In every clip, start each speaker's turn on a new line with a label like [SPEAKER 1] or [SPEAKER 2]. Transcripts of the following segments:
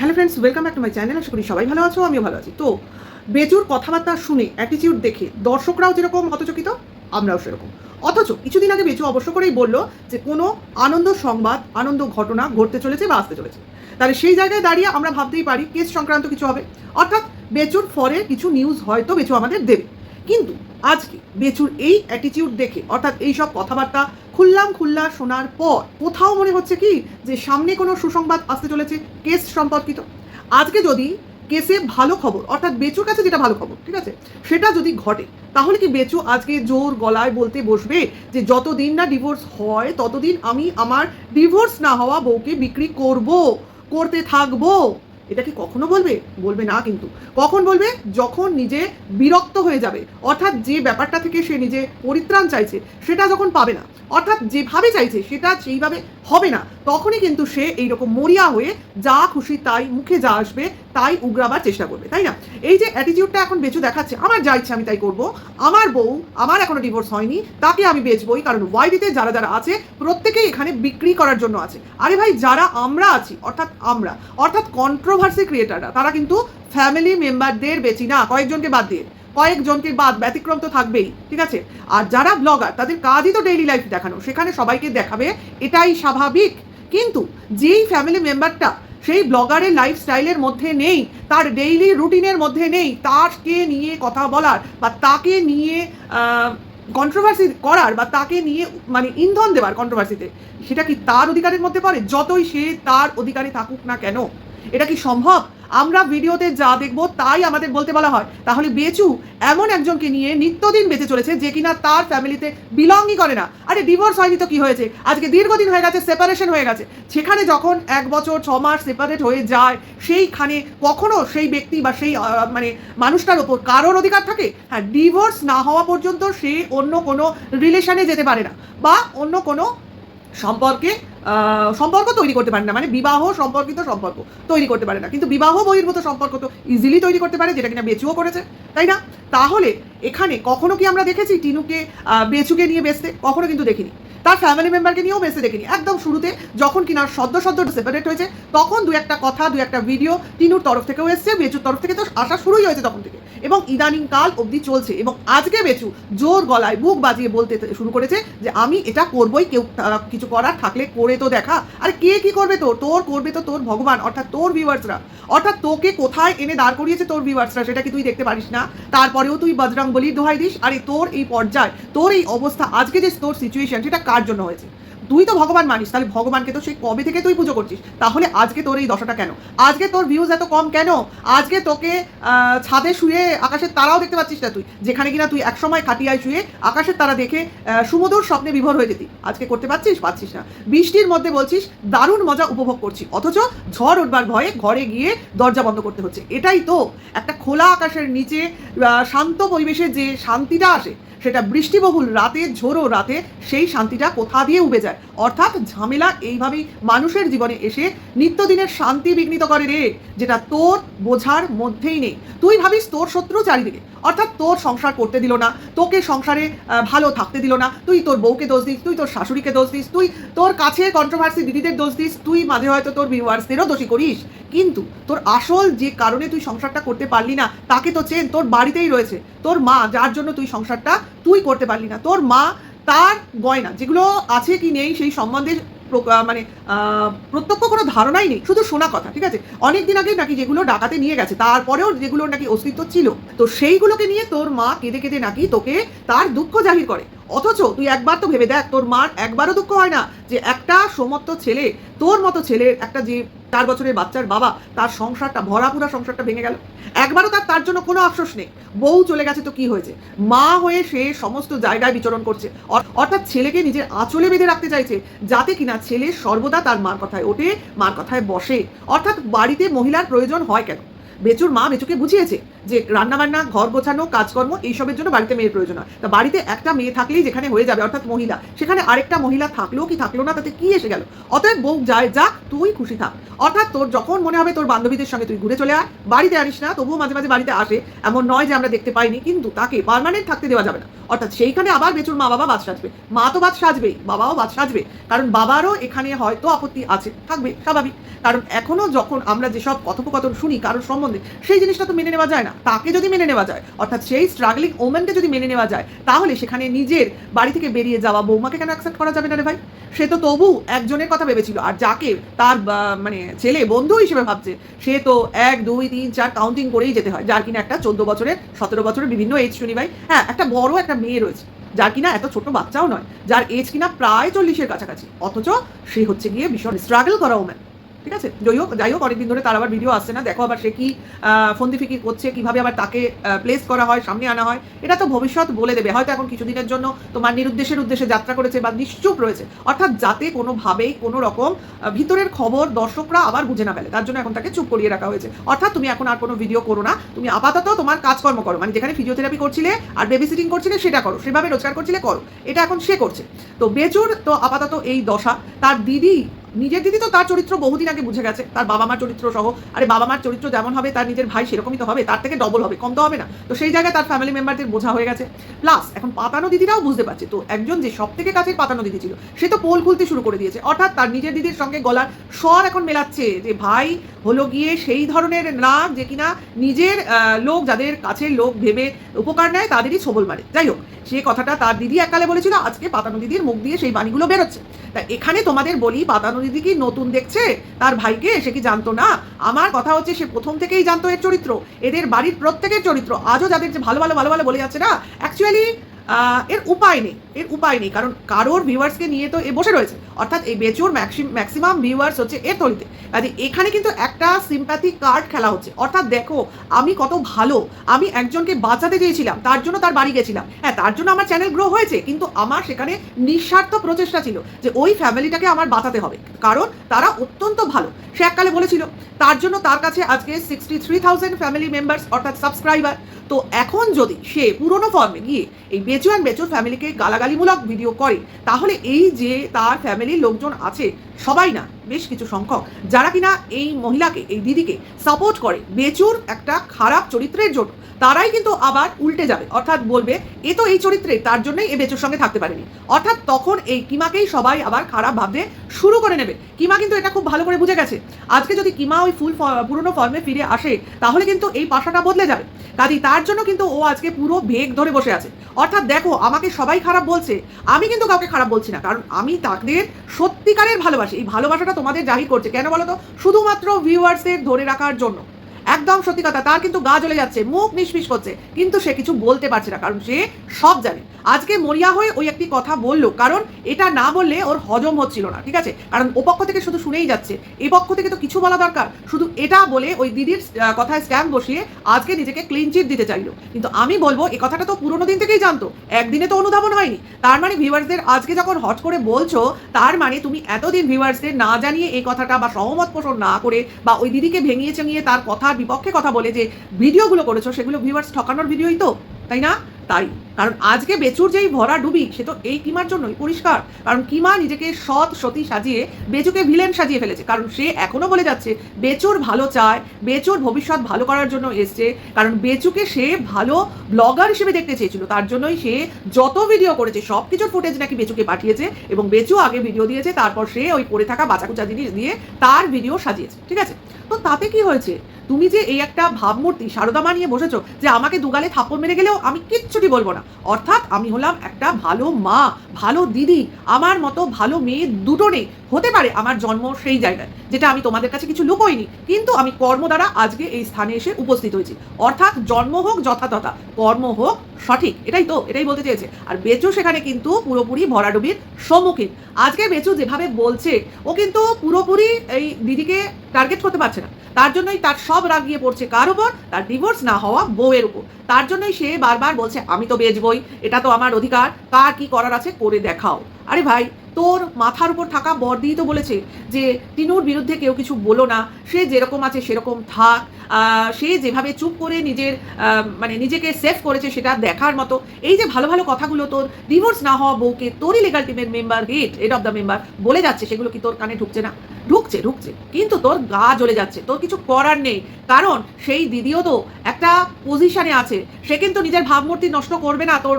[SPEAKER 1] Hello friends welcome back to my channel আশা করি সবাই ভালো আছো, আমিও ভালো আছি। তো, বেজুর কথাবার্তা শুনে অ্যাটিটিউড দেখে দর্শকরাও যেরকম হতচকিত, আমরাও সেরকম। অথচ কিছুদিন আগে বেচু অবশ্য করেই বলল যে কোনো আনন্দ সংবাদ, আনন্দ ঘটনা ঘটতে চলেছে বা আসতে চলেছে। তাহলে সেই জায়গায় দাঁড়িয়ে আমরা ভাবতেই পারি কেস সংক্রান্ত কিছু হবে। অর্থাৎ বেচুর ফরে কিছু নিউজ হয়তো বেচু আমাদের দেবে। কিন্তু আজকে বেচুর এই অ্যাটিটিউড দেখে, অর্থাৎ এই সব কথাবার্তা খুললাম খুল্লা শোনার পর কোথাও মনে হচ্ছে কি যে সামনে কোনো সুসংবাদ আসতে চলেছে, কেস সম্পর্কিত। আজকে যদি কেসে ভালো খবর, অর্থাৎ বেচুর কাছে যেটা ভালো খবর, ঠিক আছে? সেটা যদি ঘটে, তাহলে কি বেচু আজকে জোর গলায় বলতে বসবে যে যতদিন না ডিভোর্স হয়, ততদিন আমি আমার ডিভোর্স না হওয়া বউকে বিক্রি করব, করতে থাকব? এটা কি কখনো বলবে? বলবে না কিন্তু। কখন বলবে? যখন নিজে বিরক্ত হয়ে যাবে। অর্থাৎ যে ব্যাপারটা থেকে সে নিজে পরিত্রাণ চাইছে, সেটা যখন পাবে না অর্থাৎ যেভাবে চাইছে সেটা সেইভাবে হবে না। তখনই কিন্তু সে এইরকম মরিয়া হয়ে যা খুশি তাই মুখে যা আসবে তাই উগরাবার চেষ্টা করবে, তাই না? এই যে অ্যাটিটিউডটা এখন বেচু দেখাচ্ছে, আমার যা ইচ্ছে আমি তাই করব। আমার বউ, আমার এখনও ডিভোর্স হয়নি, তাকে আমি বেচবই, কারণ ওয়াইডিতে যারা যারা আছে, প্রত্যেকেই এখানে বিক্রি করার জন্য আছে। আরে ভাই, যারা আমরা আছি, অর্থাৎ আমরা, অর্থাৎ কন্ট্রোভার্সি ক্রিয়েটাররা তারা কিন্তু ফ্যামিলি মেম্বারদের বেচি না, কয়েকজনকে বাদ দিয়ে। কয়েকজনকে বাদ, ব্যতিক্রম তো থাকবেই, ঠিক আছে? আর যারা ব্লগার তাদের কাজই তো ডেইলি লাইফ দেখানো, সেখানে সবাইকে দেখাবে, এটাই স্বাভাবিক। কিন্তু যেই ফ্যামিলি মেম্বারটা সেই ব্লগারের লাইফস্টাইলের মধ্যে নেই, তার ডেইলি রুটিনের মধ্যে নেই, তাকে নিয়ে কথা বলার বা তাকে নিয়ে কন্ট্রোভার্সি করার বা তাকে নিয়ে মানে ইন্ধন দেওয়ার কন্ট্রোভার্সিতে সেটা কি তার অধিকারের মধ্যে পড়ে? যতই সে তার অধিকারে থাকুক না কেন, এটা কি সম্ভব? আমরা ভিডিওতে যা দেখব তাই আমাদের বলতে বলা হয়। তাহলে বেচু এমন একজনকে নিয়ে নিত্যদিন বেঁচে চলেছে যে কিনা তার ফ্যামিলিতে বিলংই করে না। আরে ডিভোর্স হয়নি তো কি হয়েছে? আজকে দীর্ঘদিন হয়ে গেছে সেপারেশন হয়ে গেছে। সেখানে যখন এক বছর, ছ মাস সেপারেট হয়ে যায়, সেইখানে কখনো সেই ব্যক্তি বা সেই মানে মানুষটার ওপর কারোর অধিকার থাকে? হ্যাঁ ডিভোর্স না হওয়া পর্যন্ত সে অন্য কোনো রিলেশনে যেতে পারে না। বা অন্য কোনো সম্পর্কে সম্পর্ক তৈরি করতে পারে না। মানে বিবাহ সম্পর্কিত সম্পর্ক তৈরি করতে পারে না। কিন্তু বিবাহ বহির্ভূত সম্পর্ক তো ইজিলি তৈরি করতে পারে, যেটা কিনা বেচুও করেছে, তাই না? তাহলে এখানে কখনো কি আমরা দেখেছি টিনুকে বেচুকে নিয়ে বেচতে? কখনো কিন্তু দেখিনি। তার ফ্যামিলি মেম্বারকে নিয়েও বেঁচে দেখিনি একদম শুরুতে যখন কিনা সদ্য সদ্য সেপারেট হয়েছে, তখন দু একটা কথা, দু একটা ভিডিও তিনুর তরফ থেকেও এসছে বেচুর তরফ থেকে তো আসা শুরুই হয়েছে তখন থেকে। এবং ইদানিং কাল অবধি চলছে। এবং আজকে বেচু জোর গলায় বুক বাজিয়ে বলতে শুরু করেছে যে, আমি এটা করবই, কেউ কিছু করার থাকলে করে তো দেখা। আর কে কি করবে তোর? তোর করবে তো তোর ভগবান, অর্থাৎ তোর ভিউয়ার্সরা অর্থাৎ তোকে কোথায় এনে দাঁড় করিয়েছে তোর ভিউয়ার্সরা সেটা কি তুই দেখতে পারিস না? তারপরেও তুই বজরং বলির দোহাই দিস। আরে তোর এই পর্যায়, তোর এই অবস্থা, আজকে যে তোর সিচুয়েশন সেটা কার জন্য হয়েছে? তুই তো ভগবান মানিস, তাহলে ভগবানকে তো সেই কবে থেকে তুই পুজো করছিস? তাহলে আজকে তোর এই দশাটা কেন? আজকে তোর ভিউজ এত কম কেন? আজকে তোকে ছাদে শুয়ে আকাশের তারাও দেখতে পাচ্ছিস না তুই, যেখানে কিনা তুই একসময় খাটিয়ায় শুয়ে আকাশের তারা দেখে সুমধুর স্বপ্নে বিভোর হয়ে যেতি। আজকে করতে পারছিস? পাচ্ছিস না। বৃষ্টির মধ্যে বলছিস, দারুণ মজা উপভোগ করছি, অথচ ঝড় উঠবার ভয়ে ঘরে গিয়ে দরজা বন্ধ করতে হচ্ছে। এটাই তো একটা খোলা আকাশের নিচে শান্ত পরিবেশে যে শান্তিটা আসে সেটা বৃষ্টিবহুল, রাতে ঝোড়ো রাতে সেই শান্তিটা কোথা দিয়ে উবে যায়? অর্থাৎ ঝামেলা এইভাবেই মানুষের জীবনে এসে নিত্যদিনের শান্তি বিঘ্নিত করে রে, যেটা তোর বোঝার মধ্যেই নেই। তুই ভাবিস তোর শত্রু চারিদিকে। অর্থাৎ তোর সংসার করতে দিল না, তোকে সংসারে ভালো থাকতে দিল না, তুই তোর বউকে দোষ দিস, তুই তোর শাশুড়িকে দোষ দিস, তুই তোর কাছে কন্ট্রোভার্সি দিদিদের দোষ দিস, তুই মাঝে হয়তো তোর ভিউয়ার্সদেরও দোষী করিস। কিন্তু তোর আসল যে কারণে তুই সংসারটা করতে পারলি না, তাকে তো চেন, তোর বাড়িতেই রয়েছে। তোর মা, যার জন্য তুই সংসারটা তুই করতে পারলি না। তোর মা, তার গয়না, যেগুলো আছে কি নেই, সেই সম্বন্ধে মানে প্রত্যক্ষ কোনো ধারণাই নেই। শুধু শোনা কথা, ঠিক আছে? অনেক দিন আগে নাকি যেগুলো ডাকাতে নিয়ে গেছে, তারপরেও যেগুলো নাকি অস্তিত্ব ছিল, তো সেইগুলোকে নিয়ে তোর মা কেঁদে কেঁদে নাকি তোকে তার দুঃখ জাহির করে। অথচ তুই একবার তো ভেবে দেখ, তোর মার একবারও দুঃখ হয় না যে একটা সমর্থ ছেলে, তোর মতো ছেলের একটা যে চার বছরের বাচ্চার বাবা, তার সংসারটা, ভরাপুরা সংসারটা ভেঙে গেল। একবারও তার তার জন্য কোনো আফসোস নেই। বউ চলে গেছে তো কি হয়েছে? মা হয়ে সে সমস্ত জায়গায় বিচরণ করছে। অর্থাৎ ছেলেকে নিজের আঁচলে বেঁধে রাখতে চাইছে, যাতে কিনা ছেলে সর্বদা তার মার কথায় ওঠে, মার কথায় বসে। অর্থাৎ বাড়িতে মহিলার প্রয়োজন হয় কেন? বেচুর মা বেচুকে বুঝিয়েছে যে রান্নাবান্না, ঘর গোছানো, কাজকর্ম এইসবের জন্য বাড়িতে মেয়ের প্রয়োজন হয়। তা বাড়িতে একটা মেয়ে থাকলেই যেখানে হয়ে যাবে, অর্থাৎ মহিলা, সেখানে আরেকটা মহিলা থাকলেও কি থাকল না? তাতে কি এসে গেল? অতএব বউ যায় যা তুই খুশি থাক। অর্থাৎ তোর যখন মনে হবে তোর বান্ধবীদের সঙ্গে তুই ঘুরে চলে আয়। বাড়িতে আনিস না, তবুও মাঝে মাঝে বাড়িতে আসে। এমন নয় যে আমরা দেখতে পাইনি, কিন্তু তাকে পার্মানেন্ট থাকতে দেওয়া যাবে না। অর্থাৎ সেইখানে আবার বেচুর মা বাবা বাদ সাজবে। মা তো বাদ সাজবেই, বাবাও বাদ সাজবে। কারণ বাবারও এখানে হয়তো আপত্তি আছে, থাকবে, স্বাভাবিক। কারণ এখনও যখন আমরা যেসব কথোপকথন শুনি, কারোর সম্বন্ধে সেই জিনিসটা তো মেনে নেওয়া যায় না। তাকে যদি মেনে নেওয়া যায়, অর্থাৎ সেই স্ট্রাগলিং ওমেনকে যদি মেনে নেওয়া যায়, তাহলে সেখানে নিজের বাড়ি থেকে বেরিয়ে যাওয়া বৌমাকে কেন অ্যাকসেপ্ট করা যাবে না রে ভাই? সে তো তবু একজনের কথা ভেবেছিল, আর যাকে তার মানে ছেলে, বন্ধু হিসেবে ভাবছে, সে তো এক, দুই, তিন, চার কাউন্টিং করেই যেতে হয়। যার কিনা একটা চোদ্দ বছরের, সতেরো বছরের বিভিন্ন এজ শুনি ভাই। হ্যাঁ একটা বড় একটা মেয়ে রয়েছে, যার কিনা এত ছোট বাচ্চাও নয়, যার এজ কিনা প্রায় চল্লিশের কাছাকাছি। অথচ সে হচ্ছে গিয়ে ভীষণ স্ট্রাগল করা ওম্যান ঠিক আছে? যাই হোক যাই হোক, অনেকদিন ধরে তার আবার ভিডিও আসছে না। দেখো আবার সে কি ফন্দি ফিকির করছে, কীভাবে আবার তাকে প্লেস করা হয়, সামনে আনা হয়, এটা তো ভবিষ্যৎ বলে দেবে। হয়তো এখন কিছুদিনের জন্য তোমার নিরুদ্দেশের উদ্দেশ্যে যাত্রা করেছে বা নিশ্চুপ রয়েছে। অর্থাৎ যাতে কোনোভাবেই কোনো রকম ভিতরের খবর দর্শকরা আবার বুঝে না ফেলে। তার জন্য এখন তাকে চুপ করিয়ে রাখা হয়েছে। অর্থাৎ তুমি এখন আর কোনো ভিডিও করো না। তুমি আপাতত তোমার কাজকর্ম করো। মানে যেখানে ফিজিওথেরাপি করছিলে আর বেবি সিটিং করছিলে, সেটা করো। সেভাবে রোজগার করছিলে, করো। এটা এখন সে করছে। তো বেচুর তো আপাতত এই দশা। তার দিদি নিজের দিদি তো তার চরিত্র বহুদিন আগে বুঝে গেছে, তার বাবা মার চরিত্র সহ। আরে বাবা মার চরিত্র যেমন হবে, তার নিজের ভাই সেরকমই তো হবে, তার থেকে ডবল হবে, কম তো হবে না। তো সেই জায়গায় তার ফ্যামিলি মেম্বারদের বোঝা হয়ে গেছে। প্লাস এখন পাতানো দিদিরাও বুঝতে পারছে। তো একজন যে সব থেকে কাছের পাতানো দিদি ছিল, সে তো পোল খুলতে শুরু করে দিয়েছে। অর্থাৎ তার নিজের দিদির সঙ্গে গলার স্বর এখন মেলাচ্ছে যে ভাই হলো গিয়ে সেই ধরনের না যে কিনা নিজের লোক, যাদের কাছের লোক ভেবে উপকার নেয় তাদেরই ছবল মারে। যাই হোক, সে কথাটা তার দিদি এককালে বলেছিল, আজকে পাতানো দিদির মুখ দিয়ে সেই বাণীগুলো বেরোচ্ছে। তা এখানে তোমাদের বলি, পাতানো দিদি কি নতুন দেখছে, তার ভাইকে সে কি জানতো না? আমার কথা হচ্ছে সে প্রথম থেকেই জানতো এর চরিত্র, এদের বাড়ির প্রত্যেকের চরিত্র। আজও যাদের যে ভালো ভালো ভালো ভালো বলে যাচ্ছে না অ্যাকচুয়ালি এর উপায় নেই, এর উপায় নেই, কারণ কারোর ভিউয়ার্সকে নিয়ে তো এ বসে রয়েছে। অর্থাৎ এই বেচুর ম্যাক্সিমাম ভিউয়ার্স হচ্ছে এর তলিতে। কাজে এখানে কিন্তু একটা সিম্প্যাথি কার্ড খেলা হচ্ছে। অর্থাৎ দেখো, আমি কত ভালো, আমি একজনকে বাঁচাতে চেয়েছিলাম, তার জন্য তার বাড়ি গেছিলাম। হ্যাঁ তার জন্য আমার চ্যানেল গ্রো হয়েছে, কিন্তু আমার সেখানে নিঃস্বার্থ প্রচেষ্টা ছিল যে ওই ফ্যামিলিটাকে আমার বাঁচাতে হবে। কারণ তারা অত্যন্ত ভালো। সে এককালে বলেছিল, তার জন্য তার কাছে আজকে sixty three thousand family members অর্থাৎ সাবস্ক্রাইবার তো এখন যদি সে পুরনো ফর্মে গিয়ে এই বেচু অ্যান্ড বেচুর ফ্যামিলিকে গালাগালিমূলক ভিডিও করে, তাহলে এই যে তার ফ্যামিলির লোকজন আছে সবাই না, বেশ কিছু সংখ্যক, যারা কিনা এই মহিলাকে, এই দিদিকে সাপোর্ট করে বেচুর একটা খারাপ চরিত্রের জন্য, তারাই কিন্তু আবার উল্টে যাবে। অর্থাৎ বলবে, এ তো এই চরিত্রে, তার জন্যই এ বেচুর সঙ্গে থাকতে পারেনি। অর্থাৎ তখন এই কিমাকেই সবাই আবার খারাপ ভাবতে শুরু করে নেবে। কিমা কিন্তু এটা খুব ভালো করে বুঝে গেছে। আজকে যদি কিমা ওই ফুল পুরনো ফর্মে ফিরে আসে, তাহলে কিন্তু এই পাশাটা বদলে যাবে। কাজেই তার জন্য কিন্তু ও আজকে পুরো ভেগ ধরে বসে আছে। অর্থাৎ দেখো, আমাকে সবাই খারাপ বলছে, আমি কিন্তু কাউকে খারাপ বলছি না, কারণ আমি তাদের সত্যিকারের ভালোবাসি। এই ভালোবাসাটা তোমাদের জাহির করছে। কেন বলো তো? শুধুমাত্র ভিউয়ার্সদের ধরে রাখার জন্য। একদম সত্যি কথা, তার কিন্তু গা জ্বলে যাচ্ছে, মুখ নিষ্পিস করছে, কিন্তু সে কিছু বলতে পারছে না, কারণ সে সব জানে। আজকে মরিয়া হয়ে ওই একটি কথা বলল, কারণ এটা না বললে ওর হজম হচ্ছিল না, ঠিক আছে? কারণ ও পক্ষ থেকে শুধু শুনেই যাচ্ছে, এ পক্ষ থেকে তো কিছু বলা দরকার, শুধু এটা বলে ওই দিদির কথায় স্ট্যাম্প বসিয়ে আজকে নিজেকে ক্লিন চিট দিতে চাইলো। কিন্তু আমি বলব এই কথাটা তো পুরোনো দিন থেকেই জানতো, একদিনে তো অনুধাবন হয়নি। তার মানে ভিউয়ার্সদের আজকে যখন হট করে বলছো, তার মানে তুমি এতদিন ভিউয়ার্সদের না জানিয়ে এই কথাটা বা সহমত পোষণ না করে বা ওই দিদিকে ভেঙিয়ে চেঙিয়ে তার কথার বিপক্ষে কথা বলে যে ভিডিওগুলো করেছ, সেগুলো ভিউয়ার্স ঠকানোর ভিডিওই তো, তাই না? তাই। কারণ আজকে বেচুর যেই ভরা ডুবি, সে তো এই কিমার জন্যই পরিষ্কার। কারণ কিমা নিজেকে সৎ সতী সাজিয়ে বেচুকে ভিলেন সাজিয়ে ফেলেছে। কারণ সে এখনও বলে যাচ্ছে, বেচুর ভালো চায়, বেচুর ভবিষ্যৎ ভালো করার জন্য এসছে। কারণ বেচুকে সে ভালো ব্লগার হিসেবে দেখতে চেয়েছিল। তার জন্যই সে যত ভিডিও করেছে সব কিছুর ফুটেজ নাকি বেচুকে পাঠিয়েছে এবং বেচু আগে ভিডিও দিয়েছে, তারপর সে ওই পড়ে থাকা বাঁচাকুচা জিনিস দিয়ে তার ভিডিও সাজিয়েছে। ঠিক আছে? তো তাতে কি হয়েছে? তুমি যে এই একটা ভাবমূর্তি সারদামা নিয়ে বসেছো যে আমাকে দুগালে থাপ্পড় মেরে গেলেও আমি কিচ্ছুটি বলব না। অর্থাৎ আমি হলাম একটা ভালো মা, ভালো দিদি, আমার মতো ভালো মেয়ে দুটো নেই। হতে পারে আমার জন্ম সেই জায়গায়, যেটা আমি তোমাদের কাছে কিছু লুকোইনি, কিন্তু আমি কর্ম দ্বারা আজকে এই স্থানে এসে উপস্থিত হয়েছি। অর্থাৎ জন্ম হোক যথাযথা কর্ম হোক সঠিক, এটাই তো, এটাই বলতে চেয়েছে। আর বেচু সেখানে কিন্তু পুরোপুরি ভরাডুবির সম্মুখীন। আজকে বেচু যেভাবে বলছে, ও কিন্তু পুরোপুরি এই দিদিকে টার্গেট করতে পারছে না। তার জন্যই তার সব রাগ গিয়ে পড়ছে কার উপর? তার ডিভোর্স না হওয়া বউয়ের উপর। তার জন্যই সে বারবার বলছে, আমি তো বেচবই, এটা তো আমার অধিকার, কার কি করার আছে করে দেখাও। আরে ভাই, তোর মাথার উপর থাকা বর্দিই তো বলেছে যে, টিনুর বিরুদ্ধে কেউ কিছু বলো না, সে যেরকম আছে সেরকম থাক। সে যেভাবে চুপ করে নিজের মানে নিজেকে সেফ করেছে সেটা দেখার মতো। এই যে ভালো ভালো কথাগুলো তোর ডিভোর্স না হওয়া বউকে তোরই লিগাল টিমের member head head of the member বলে যাচ্ছে, সেগুলো কি তোর কানে ঢুকছে না? ঢুকছে ঢুকছে। কিন্তু তোর গা জ্বলে যাচ্ছে, তোর কিছু করার নেই। কারণ সেই দিদিও তো একটা পজিশনে আছে। সে কিন্তু নিজের ভাবমূর্তি নষ্ট করবে না তোর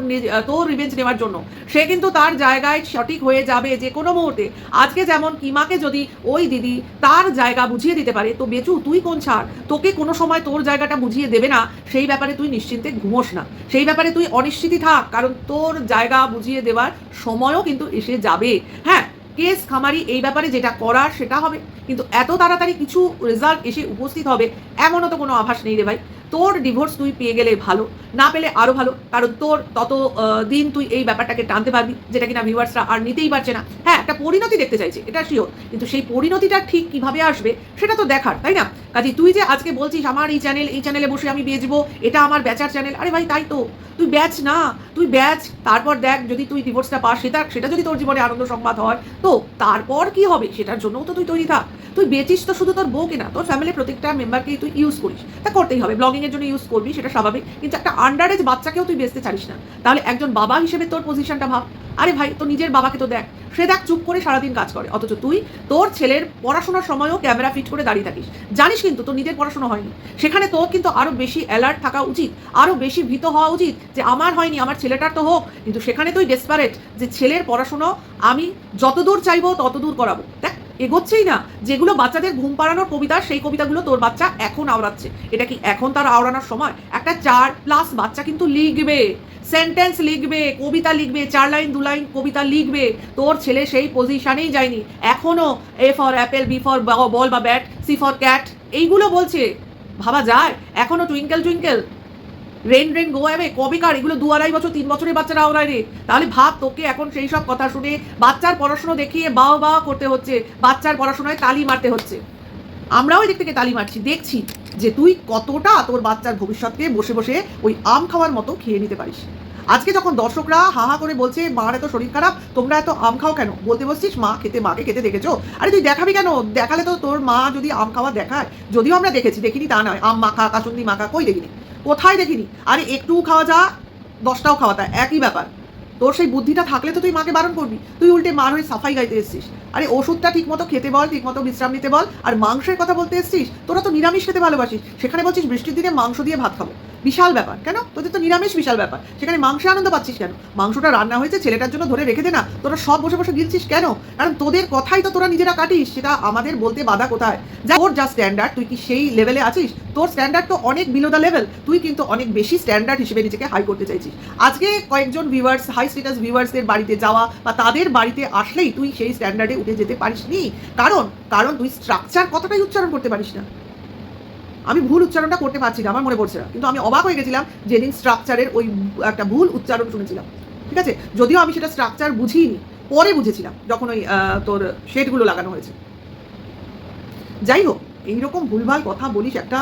[SPEAKER 1] তোর রিভেঞ্জ নেওয়ার জন্য। সে কিন্তু তার জায়গায় সঠিক হয়ে যাবে যে কোনো মুহূর্তে। আজকে যেমন কিমাকে যদি ওই দিদি তার জায়গা বুঝিয়ে দিতে পারে, তো বেচু, তুই কোন ছাড়? তোকে কোনো সময় তোর জায়গাটা বুঝিয়ে দেবে না, সেই ব্যাপারে তুই নিশ্চিন্তে ঘুমোস না। সেই ব্যাপারে তুই অনিশ্চিতই থাক, কারণ তোর জায়গা বুঝিয়ে দেওয়ার সময়ও কিন্তু এসে যাবে। হ্যাঁ কেস খামারি এই ব্যাপারে যেটা করার সেটা হবে, কিন্তু এত তাড়াতাড়ি কিছু রেজাল্ট এসে উপস্থিত হবে, এমনও তো কোনো আভাস নেই রে ভাই। তোর ডিভোর্স তুই পেয়ে গেলে ভালো, না পেলে আরও ভালো। কারণ তোর তত দিন তুই এই ব্যাপারটাকে টানতে পারবি, যেটা কিনা ভিউয়ার্সরা আর নিতেই পারছে না। হ্যাঁ একটা পরিণতি দেখতে চাইছে, এটা শিওর কিন্তু সেই পরিণতিটা ঠিক কীভাবে আসবে, সেটা তো দেখার, তাই না? কাজে তুই যে আজকে বলছিস আমার এই চ্যানেল এই চ্যানেলে বসে আমি বেচবো, এটা আমার ব্যাচার চ্যানেল আরে ভাই তাই তো। তুই ব্যাচ না, তুই ব্যাচ তারপর দেখ যদি তুই ডিভোর্সটা পাস, সেটা সেটা যদি তোর জীবনে আনন্দ সংবাদ হয়, তো তারপর কি হবে? সেটার জন্যও তো তুই তৈরি থাক। তুই বেচিস তো শুধু তোর বউকে না, তোর ফ্যামিলির প্রত্যেকটা মেম্বারকেই তুই ইউজ করিস। তা করতেই হবে ব্লগিং এর জন্য ইউজ করবি, সেটা স্বাভাবিক। কিন্তু একটা আন্ডার এজ বাচ্চাকেও তুই বেচতে চারিস না। তাহলে একজন বাবা হিসেবে তোর পজিশনটা ভাব। আরে ভাই তো নিজের বাবাকে তো দেখ। সে দেখ চুপ করে সারাদিন কাজ করে। অথচ তুই তোর ছেলের পড়াশোনার সময়ও ক্যামেরা ফিট করে দাঁড়িয়ে থাকিস। জানিস কিন্তু তোর নিজের পড়াশোনা হয়নি। সেখানে তোর কিন্তু আরও বেশি অ্যালার্ট থাকা উচিত। আরও বেশি ভীত হওয়া উচিত যে আমার হয়নি, আমার ছেলেটার তো হোক। কিন্তু সেখানে তুই ডেসপারেট যে ছেলের পড়াশোনা আমি যতদূর চাইব ততদূর করাবো। দেখ এগোচ্ছেই না। যেগুলো বাচ্চাদের ঘুম পাড়ানোর কবিতা, সেই কবিতাগুলো তোর বাচ্চা এখন আওড়াচ্ছে। এটা কি এখন তার আওড়ানোর সময়? একটা চার প্লাস বাচ্চা কিন্তু লিখবে সেন্টেন্স লিখবে, কবিতা লিখবে, চার লাইন, দু লাইন কবিতা লিখবে। তোর ছেলে সেই পজিশনেই যায়নি। এখনও A for apple B for ball বা ব্যাট সি ফর ক্যাট এইগুলো বলছে। ভাবা যায়? এখনও twinkle twinkle rain rain go away কবেকার এগুলো দু আড়াই বছর, তিন বছরের বাচ্চারা ওরাই রে। তাহলে ভাব তোকে এখন সেই সব কথা শুনে বাচ্চার পড়াশুনো দেখিয়ে বাও বাও করতে হচ্ছে, বাচ্চার পড়াশোনায় তালি মারতে হচ্ছে। আমরাও এদিক থেকে তালি মারছি, দেখছি যে তুই কতটা তোর বাচ্চার ভবিষ্যৎকে বসে বসে ওই আম খাওয়ার মতো খেয়ে নিতে পারিস। আজকে যখন দর্শকরা হা হা করে বলছে মার এত শরীর খারাপ, তোমরা এত আম খাও কেন? বলতে বসছিস মা খেতে, মাকে খেতে দেখেছ? আরে তুই দেখাবি কেন? দেখালে তো তোর মা যদি আম খাওয়া দেখায়। যদিও আমরা দেখেছি, দেখিনি তা নয়। আম মাখা কাসুন্দি মাখা কই দেখিনি? কোথায় দেখিনি? আরে একটুও খাওয়া যা, দশটাও খাওয়া তা, একই ব্যাপার। তোর সেই বুদ্ধিটা থাকলে তো তুই মাকে বারণ করবি। তুই উল্টে মার হয়ে সাফাই গাইতে এসছিস। আরে ওষুধটা ঠিক মতো খেতে বল ঠিক মতো বিশ্রাম নিতে বল, আর মাংসের কথা বলতে এসছিস? তোরা তো নিরামিষ খেতে ভালোবাসিস। সেখানে বলছিস বৃষ্টির দিনে মাংস দিয়ে ভাত খাব। বিশাল ব্যাপার, কেন? তোদের তো নিরামিষ বিশাল ব্যাপার। সেখানে মাংস আনন্দ পাচ্ছিস কেন? মাংসটা রান্না হয়েছে, ছেলেটার জন্য ধরে রেখে দে না। তোরা সব বসে বসে গিলছিস কেন? কারণ তোদের কথাই তো তোরা নিজেরা কাটিস, সেটা আমাদের বলতে বাধা কোথায়? যা, তোর যা স্ট্যান্ডার্ড তুই কি সেই লেভেলে আছিস? তোর স্ট্যান্ডার্ড তো অনেক বিলো দ্য লেভেল তুই কিন্তু অনেক বেশি স্ট্যান্ডার্ড হিসেবে নিজেকে হাই করতে চাইছিস। আজকে কয়েকজন ভিউয়ার্স হাই স্টেটাস ভিউয়ার্সদের বাড়িতে যাওয়া বা তাদের বাড়িতে আসলেই তুই সেই স্ট্যান্ডার্ডে উঠে যেতে পারিস নি কারণ কারণ তুই স্ট্রাকচার কতটাই উচ্চারণ করতে পারিস না। আমি ভুল উচ্চারণটা করতে পারছি না, আমার মনে পড়ছে না। কিন্তু আমি অবাক হয়ে গেছিলাম যেদিন স্ট্রাকচারের ওই একটা ভুল উচ্চারণ শুনেছিলাম। ঠিক আছে? যদিও আমি সেটা স্ট্রাকচার বুঝিনি, পরে বুঝেছিলাম যখন ওই তোর শেডগুলো লাগানো হয়েছে। যাই হোক, এইরকম ভুলভাল কথা বলিস একটা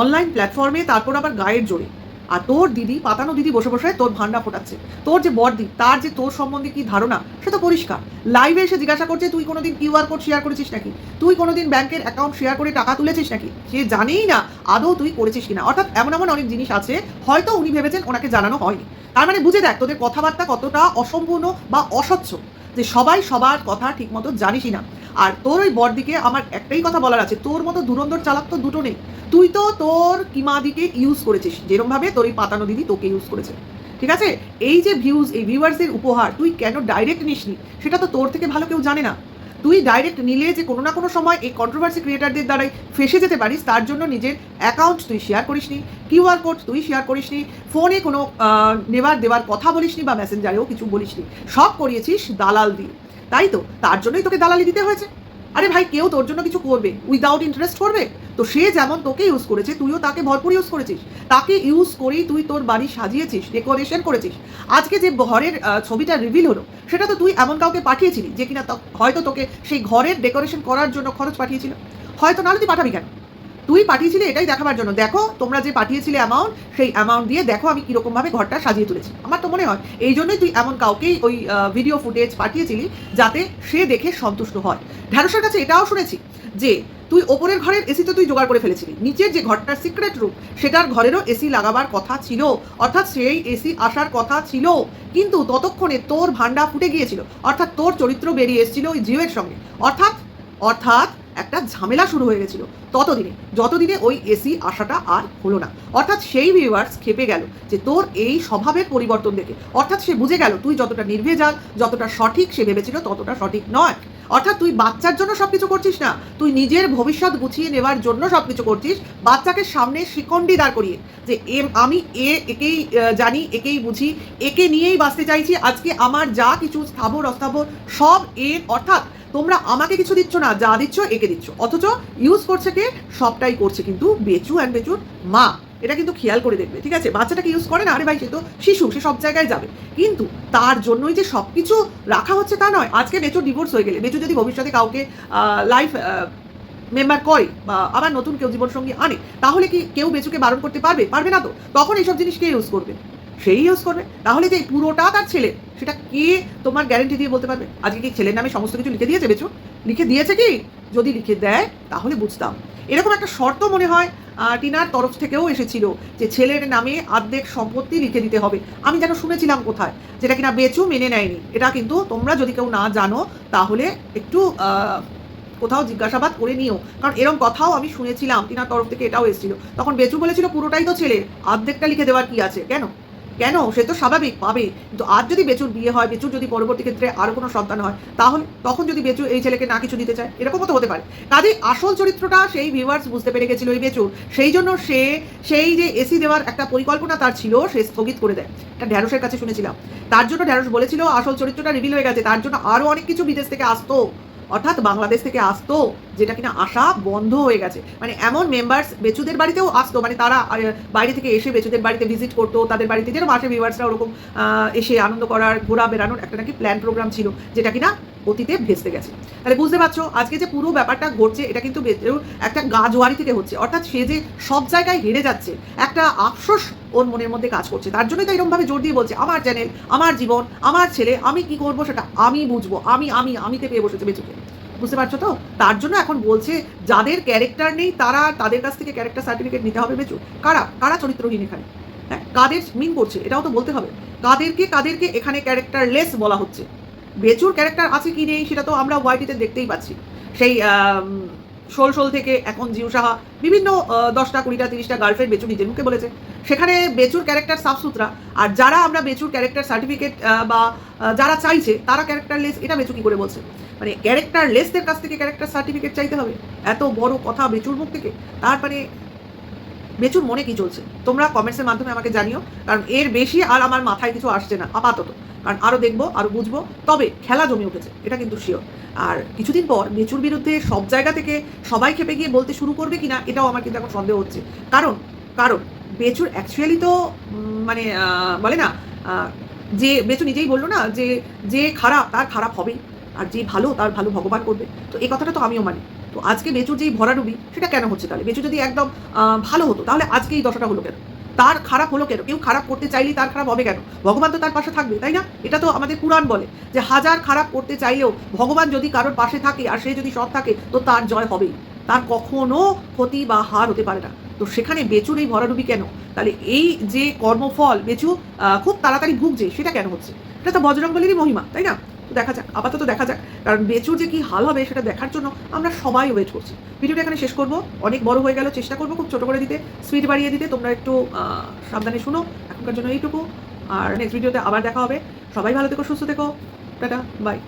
[SPEAKER 1] অনলাইন প্ল্যাটফর্মে তারপর আবার গায়ের জোরে। আর তোর দিদি, পাতানো দিদি বসে বসে তোর ভান্ডা ফোটাচ্ছে। তোর যে বড়দি, তার যে তোর সম্বন্ধে কি ধারণা, সে তো পরিষ্কার। লাইভে এসে জিজ্ঞাসা করছে, তুই কোনোদিন কিউআর কোড শেয়ার করেছিস নাকি? তুই কোনোদিন ব্যাংকের অ্যাকাউন্ট শেয়ার করে টাকা তুলেছিস নাকি? সে জানেই না আদৌ তুই করেছিস কিনা। অর্থাৎ এমন এমন অনেক জিনিস আছে, হয়তো উনি ভেবেছেন ওনাকে জানানো হয়নি। তার মানে বুঝে দেখ, তোদের কথাবার্তা কতটা অসম্পূর্ণ বা অস্বচ্ছ, যে সবাই সবার কথা ঠিকমতো জানিসই না। আর তোর ওই বরদিকে আমার একটাই কথা বলার আছে, তোর মতো দুরন্দর চালাক তো দুটো নেই। তুই তো তোর কিমাদিকে ইউজ করেছিস যেরকম ভাবে তোর এই পাতানো দিদি তোকে ইউজ করেছে। ঠিক আছে? এই যে ভিউজ এই ভিউয়ার্সের উপহার, তুই কেন ডাইরেক্ট নিসনি? সেটা তো তোর থেকে ভালো কেউ জানে না। তুই ডাইরেক্ট নিলে যে কোনো না কোনো সময় এই কন্ট্রোভার্সি ক্রিয়েটারদের দ্বারাই ফেসে যেতে পারিস, তার জন্য নিজের অ্যাকাউন্ট তুই শেয়ার করিসনি কিউআর কোড তুই শেয়ার করিসনি ফোনে কোনো নেবার দেওয়ার কথা বলিসনি বা মেসেঞ্জারেও কিছু বলিসনি। সব করিয়েছিস দালাল দিয়ে। তাই তো, তার জন্যই তোকে দালালি দিতে হয়েছে। আরে ভাই, কেউ তোর জন্য কিছু করবে উইদাউট ইন্টারেস্ট করবে? তো সে যেমন তোকে ইউজ করেছে, তুইও তাকে ভরপুর ইউজ করেছিস। তাকে ইউজ করেই তুই তোর বাড়ি সাজিয়েছিস ডেকোরেশন করেছিস। আজকে যে ঘরের ছবিটা রিভিল হলো, সেটা তো তুই এমন কাউকে পাঠিয়েছিলি যে কিনা হয়তো তোকে সেই ঘরের ডেকোরেশন করার জন্য খরচ পাঠিয়েছিল। হয়তো নাহলে তুই পাঠাবি কেন? তুই পাঠিয়েছিলে এটাই দেখাবার জন্য। দেখো, তোমরা যে পাঠিয়েছিলে অ্যামাউন্ট সেই অ্যামাউন্ট দিয়ে দেখো আমি কীরকমভাবে ঘরটা সাজিয়ে তুলেছি। আমার তো মনে হয়, এই জন্যই তুই এমন কাউকেই ওই ভিডিও ফুটেজ পাঠিয়েছিলি যাতে সে দেখে সন্তুষ্ট হয়। ঢ্যাঁড়সের কাছে এটাও শুনেছি যে, তুই ওপরের ঘরের এসি তো তুই জোগাড় করে ফেলেছিলি। নিচের যে ঘরটার সিক্রেট রুম সেটার ঘরেরও এসি লাগাবার কথা ছিল। অর্থাৎ সেই এসি আসার কথা ছিল। কিন্তু ততক্ষণে তোর ভান্ডা ফুটে গিয়েছিল। অর্থাৎ তোর চরিত্র বেরিয়ে এসেছিল ওই জিওয়ের সঙ্গে। অর্থাৎ অর্থাৎ একটা ঝামেলা শুরু হয়ে গেছিল ততদিনে। যতদিনে ওই এসি আসাটা আর হলো না। অর্থাৎ সেই ভিউয়ার্স খেপে গেল যে তোর এই স্বভাবের পরিবর্তন দেখে। অর্থাৎ সে বুঝে গেল, তুই যতটা নির্ভেজাল, যতটা সঠিক সে ভেবেছিল ততটা সঠিক নয়। অর্থাৎ তুই বাচ্চার জন্য সব কিছু করছিস না। তুই নিজের ভবিষ্যৎ গুছিয়ে নেওয়ার জন্য সব কিছু করছিস। বাচ্চাকে সামনে শিকন্ডি দাঁড় করিয়ে যে এম, আমি এ, একেই জানি, একেই বুঝি, একে নিয়েই বাঁচতে চাইছি। আজকে আমার যা কিছু স্থাবর, অস্থাবর, সব এর অর্থাৎ তোমরা আমাকে কিছু দিচ্ছ না, যা দিচ্ছ একে দিচ্ছ। অথচ ইউজ করছে কে? সবটাই করছে কিন্তু বেচু অ্যান্ড বেচুর মা। এটা কিন্তু খেয়াল করে দেখবে, ঠিক আছে? বাচ্চাটাকে ইউজ করে না, আরে ভাই, সে তো শিশু, সে সব জায়গায় যাবে। কিন্তু তার জন্যই যে সব কিছু রাখা হচ্ছে তা নয়, আজকে বেচুর ডিভোর্স হয়ে গেলে, বেচু যদি ভবিষ্যতে কাউকে লাইফ মেম্বার করে বা আবার নতুন কেউ জীবনসঙ্গী আনে, তাহলে কি কেউ বেচুকে বারণ করতে পারবে? পারবে না তো? তখন এইসব জিনিস কে ইউজ করবে? সেই ইউজ করবে তাহলে যে পুরোটা তার ছেলে, সেটা কে তোমার গ্যারেন্টি দিয়ে বলতে পারবে? আজকে কি ছেলের নামে সমস্ত কিছু লিখে দিয়েছে বেচু? লিখে দিয়েছে কি? যদি লিখে দেয়, তাহলে বুঝতাম। এরকম একটা শর্ত মনে হয় টিনার তরফ থেকেও এসেছিল যে ছেলের নামে আর্ধেক সম্পত্তি লিখে দিতে হবে। আমি যেন শুনেছিলাম কোথায়, যেটা কিনা বেচু মেনে নেয়নি। এটা কিন্তু তোমরা যদি কেউ না জানো, তাহলে একটু কোথাও জিজ্ঞাসাবাদ করে নিও। কারণ এরকম কথাও আমি শুনেছিলাম, টিনার তরফ থেকে এটাও এসেছিল। তখন বেচু বলেছিল, পুরোটাই তো ছেলে অর্ধেকটা লিখে দেওয়ার কি আছে? কেন? কেন? সে তো স্বাভাবিক, পাবে। কিন্তু আর যদি বেচুর বিয়ে হয়, বেচুর যদি পরবর্তী ক্ষেত্রে আরও কোনো সন্তান হয়, তাহলে তখন যদি বেচু এই ছেলেকে না কিছু দিতে চায়, এরকমও তো হতে পারে। কাজেই আসল চরিত্রটা সেই ভিউয়ার্স বুঝতে পেরে গেছিল এই বেচুর। সেই জন্য সে সেই যে এসি দেওয়ার একটা পরিকল্পনা তার ছিল, সে স্থগিত করে দেয়। এটা ঢ্যাঁড়সের কাছে শুনেছিলাম। তার জন্য ঢ্যাঁড়স বলেছিল, আসল চরিত্রটা রিভিল হয়ে গেছে, তার জন্য আরও অনেক কিছু বিদেশ থেকে আসতো। অর্থাৎ বাংলাদেশ থেকে আসতো যেটা কিনা আসা বন্ধ হয়ে গেছে। মানে এমন মেম্বার্স বেচুদের বাড়িতেও আসতো মানে তারা বাইরে থেকে এসে বেচুদের বাড়িতে ভিজিট করতো, তাদের বাড়িতে যেরকম আসে ভিউয়ার্সরা ওরকম এসে আনন্দ করার ঘোরা বেড়ানোর একটা নাকি প্ল্যান প্রোগ্রাম ছিল, যেটা কিনা অতীতে ভেস্তে গেছে। তাহলে বুঝতে পারছ, আজকে যে পুরো ব্যাপারটা ঘটছে, এটা কিন্তু একটা গাজোয়ারি থেকে হচ্ছে। অর্থাৎ সে যে সব জায়গায় হেরে যাচ্ছে, একটা আফসোস ওর মনের মধ্যে কাজ করছে। তার জন্যই তো এরকমভাবে জোর দিয়ে বলছে, আমার চ্যানেল আমার জীবন, আমার ছেলে, আমি কি করব সেটা আমি বুঝব। আমি আমি, আমিতে পেয়ে বসেছে বেচুকে বুঝতে পারছ তো? তার জন্য এখন বলছে, যাদের ক্যারেক্টার নেই, তারা তাদের কাছ থেকে ক্যারেক্টার সার্টিফিকেট নিতে হবে বেচু। কারা? কারা চরিত্রহীন এখানে? হ্যাঁ কাদের মিন করছে? এটাও তো বলতে হবে। কাদেরকে কাদেরকে এখানে ক্যারেক্টার লেস বলা হচ্ছে। বেচুর ক্যারেক্টার আছে কি নেই সেটা তো আমরা ওয়াইটিতে দেখতেই পাচ্ছি। সেই শোল শোল থেকে এখন জিউ সাহা, বিভিন্ন দশটা, কুড়িটা, তিরিশটা গার্লফ্রেন্ড বেচু নিজের মুখে বলেছে। সেখানে বেচুর ক্যারেক্টার সাফ সুতরা আর যারা আমরা বেচুর ক্যারেক্টার সার্টিফিকেট বা যারা চাইছে, তারা ক্যারেক্টার লেস এটা বেচু কি করে বলছে? মানে ক্যারেক্টার লেসদের কাছ থেকে ক্যারেক্টার সার্টিফিকেট চাইতে হবে? এত বড় কথা বেচুর মুখ থেকে? তার মানে বেচুর মনে কি চলছে? তোমরা কমেন্টসের মাধ্যমে আমাকে জানিও, কারণ এর বেশি আর আমার মাথায় কিছু আসছে না, আপাতত। কারণ আরও দেখব আরও বুঝব, তবে খেলা জমে উঠেছে, এটা কিন্তু শিওর আর কিছুদিন পর বেচুর বিরুদ্ধে সব জায়গা থেকে সবাই খেপে গিয়ে বলতে শুরু করবে কিনা, এটাও আমার কিন্তু এখন সন্দেহ হচ্ছে। কারণ কারণ বেচুর অ্যাকচুয়ালি তো মানে বলে না যে বেচু নিজেই বলল না যে যে খারাপ, তার খারাপ হবেই। আর যে ভালো, তার ভালো ভগবান করবে। তো এই কথাটা তো আমিও মানি। তো আজকে বেচুর যেই ভরাডুবি সেটা কেন হচ্ছে তাহলে? বেচু যদি একদম ভালো হতো, তাহলে আজকে এই দশাটা হলো কেন? তার খারাপ হলো কেন? কেউ খারাপ করতে চাইলেই তার খারাপ হবে কেন? ভগবান তো তার পাশে থাকবে, তাই না? এটা তো আমাদের পুরাণ বলে যে হাজার খারাপ করতে চাইলেও ভগবান যদি কারোর পাশে থাকে আর সে যদি সৎ থাকে, তো তার জয় হবেই। তার কখনো ক্ষতি বা হার হতে পারে না। তো সেখানে বেচুর এই ভরাডুবি কেন? তাহলে এই যে কর্মফল, বেচু খুব তাড়াতাড়ি ভুগছে, সেটা কেন হচ্ছে? এটা তো বজরঙ্গলেরই মহিমা, তাই না? দেখা যাক, আপাতত দেখা যাক। কারণ বেচুর যে কি হাল হবে সেটা দেখার জন্য আমরা সবাই ওয়েট করছি। ভিডিওটা এখানে শেষ করব। অনেক বড় হয়ে গেল, চেষ্টা করব খুব ছোট করে দিতে। স্পিড বাড়িয়ে দিতে। তোমরা একটু সাবধানে শুনো। এখনকার জন্য এইটুকু। আর নেক্সট ভিডিওতে আবার দেখা হবে। সবাই ভালো থেকো, সুস্থ থেকো। Tata bye